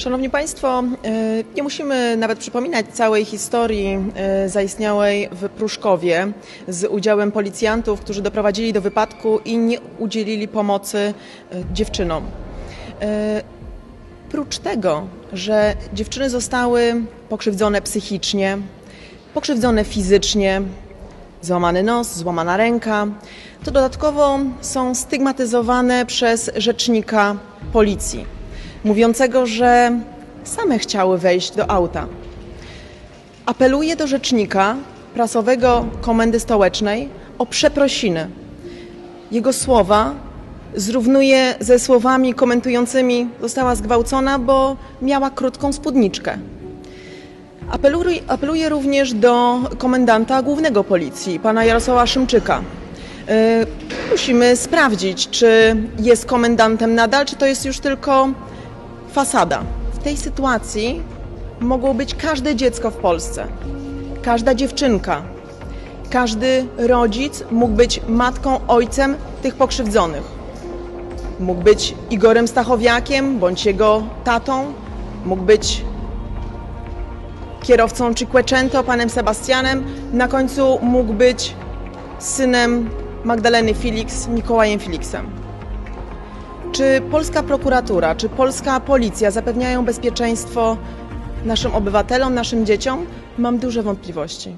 Szanowni Państwo, e, nie musimy nawet przypominać całej historii e, zaistniałej w Pruszkowie z udziałem policjantów, którzy doprowadzili do wypadku i nie udzielili pomocy e, dziewczynom. Prócz tego, że dziewczyny zostały pokrzywdzone psychicznie, pokrzywdzone fizycznie, złamany nos, złamana ręka, to dodatkowo są stygmatyzowane przez rzecznika policji, mówiącego, że same chciały wejść do auta. Apeluję do rzecznika prasowego Komendy Stołecznej o przeprosiny. Jego słowa zrównuje ze słowami komentującymi została zgwałcona, bo miała krótką spódniczkę. Apeluję, również do komendanta głównego policji, pana Jarosława Szymczyka. Yy, Musimy sprawdzić, czy jest komendantem nadal, czy to jest już tylko fasada. W tej sytuacji mogło być każde dziecko w Polsce, każda dziewczynka, każdy rodzic mógł być matką, ojcem tych pokrzywdzonych. Mógł być Igorem Stachowiakiem bądź jego tatą, mógł być kierowcą Cinquecento, panem Sebastianem, na końcu mógł być synem Magdaleny Felix, Mikołajem Felixem. Czy polska prokuratura, czy polska policja zapewniają bezpieczeństwo naszym obywatelom, naszym dzieciom? Mam duże wątpliwości.